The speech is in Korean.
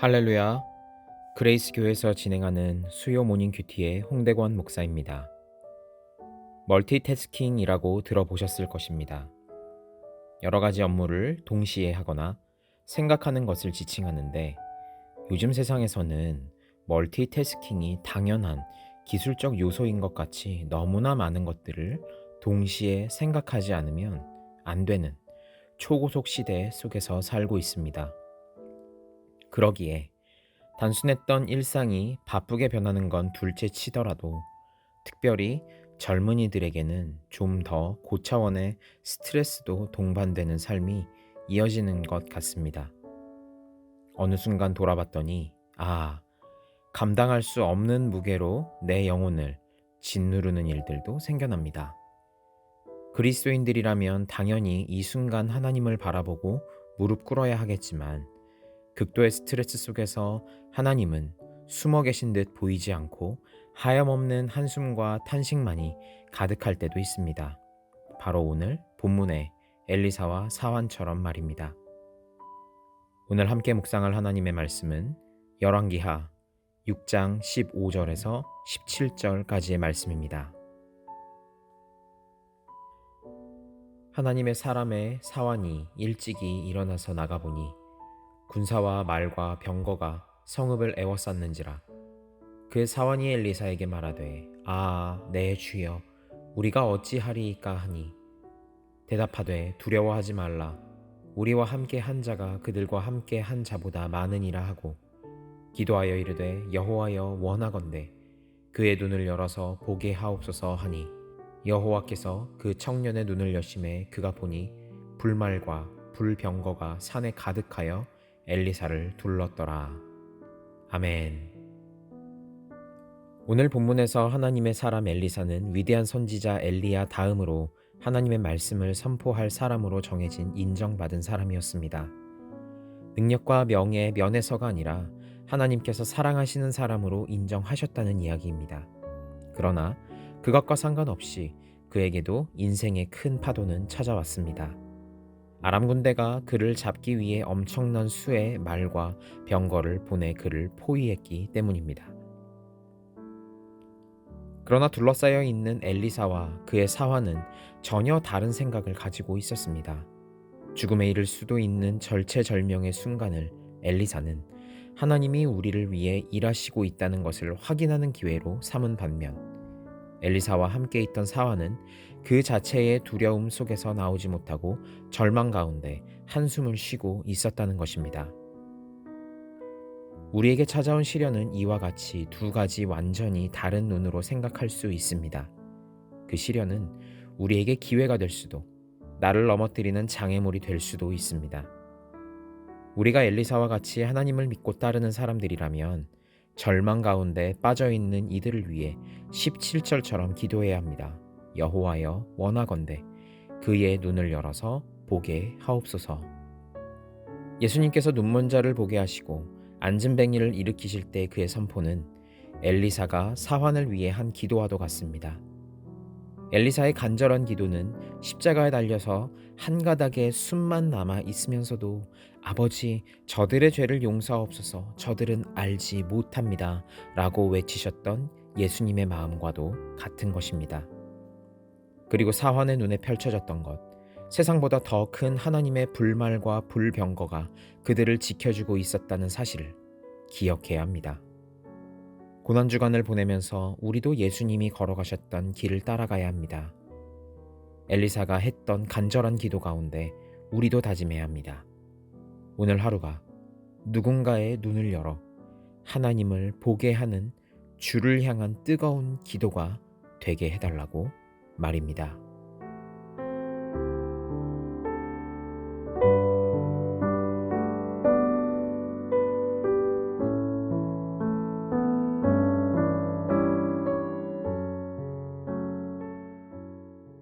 할렐루야. 그레이스 교회에서 진행하는 수요 모닝 큐티의 홍대권 목사입니다. 멀티태스킹이라고 들어보셨을 것입니다. 여러 가지 업무를 동시에 하거나 생각하는 것을 지칭하는데 요즘 세상에서는 멀티태스킹이 당연한 기술적 요소인 것 같이 너무나 많은 것들을 동시에 생각하지 않으면 안 되는 초고속 시대 속에서 살고 있습니다. 그러기에 단순했던 일상이 바쁘게 변하는 건 둘째 치더라도 특별히 젊은이들에게는 좀 더 고차원의 스트레스도 동반되는 삶이 이어지는 것 같습니다. 어느 순간 돌아봤더니, 아, 감당할 수 없는 무게로 내 영혼을 짓누르는 일들도 생겨납니다. 그리스도인들이라면 당연히 이 순간 하나님을 바라보고 무릎 꿇어야 하겠지만, 극도의 스트레스 속에서 하나님은 숨어 계신 듯 보이지 않고 하염없는 한숨과 탄식만이 가득할 때도 있습니다. 바로 오늘 본문의 엘리사와 사환처럼 말입니다. 오늘 함께 묵상할 하나님의 말씀은 열왕기하 6장 15절에서 17절까지의 말씀입니다. 하나님의 사람의 사환이 일찍이 일어나서 나가보니 군사와 말과 병거가 성읍을 애워쌌는지라. 그 사원이 엘리사에게 말하되 아 내 주여 우리가 어찌하리이까 하니? 대답하되 두려워하지 말라. 우리와 함께 한 자가 그들과 함께 한 자보다 많으니라 하고 기도하여 이르되 여호와여 원하건대 그의 눈을 열어서 보게 하옵소서 하니 여호와께서 그 청년의 눈을 여심해 그가 보니 불말과 불병거가 산에 가득하여 엘리사를 둘렀더라. 아멘. 오늘 본문에서 하나님의 사람 엘리사는 위대한 선지자 엘리야 다음으로 하나님의 말씀을 선포할 사람으로 정해진 인정받은 사람이었습니다. 능력과 명예, 면에서가 아니라 하나님께서 사랑하시는 사람으로 인정하셨다는 이야기입니다. 그러나 그것과 상관없이 그에게도 인생의 큰 파도는 찾아왔습니다. 아람 군대가 그를 잡기 위해 엄청난 수의 말과 병거를 보내 그를 포위했기 때문입니다. 그러나 둘러싸여 있는 엘리사와 그의 사화는 전혀 다른 생각을 가지고 있었습니다. 죽음에 이를 수도 있는 절체절명의 순간을 엘리사는 하나님이 우리를 위해 일하시고 있다는 것을 확인하는 기회로 삼은 반면 엘리사와 함께 있던 사화는 그 자체의 두려움 속에서 나오지 못하고 절망 가운데 한숨을 쉬고 있었다는 것입니다. 우리에게 찾아온 시련은 이와 같이 두 가지 완전히 다른 눈으로 생각할 수 있습니다. 그 시련은 우리에게 기회가 될 수도, 나를 넘어뜨리는 장애물이 될 수도 있습니다. 우리가 엘리사와 같이 하나님을 믿고 따르는 사람들이라면 절망 가운데 빠져 있는 이들을 위해 17절처럼 기도해야 합니다. 여호와여 원하건대 그의 눈을 열어서 보게 하옵소서. 예수님께서 눈먼 자를 보게 하시고 앉은 뱅이를 일으키실 때 그의 선포는 엘리사가 사환을 위해 한 기도와도 같습니다. 엘리사의 간절한 기도는 십자가에 달려서 한 가닥의 숨만 남아 있으면서도 아버지 저들의 죄를 용서하옵소서 저들은 알지 못합니다 라고 외치셨던 예수님의 마음과도 같은 것입니다. 그리고 사환의 눈에 펼쳐졌던 것 세상보다 더 큰 하나님의 불말과 불병거가 그들을 지켜주고 있었다는 사실을 기억해야 합니다. 고난주간을 보내면서 우리도 예수님이 걸어가셨던 길을 따라가야 합니다. 엘리사가 했던 간절한 기도 가운데 우리도 다짐해야 합니다. 오늘 하루가 누군가의 눈을 열어 하나님을 보게 하는 주를 향한 뜨거운 기도가 되게 해달라고 말입니다.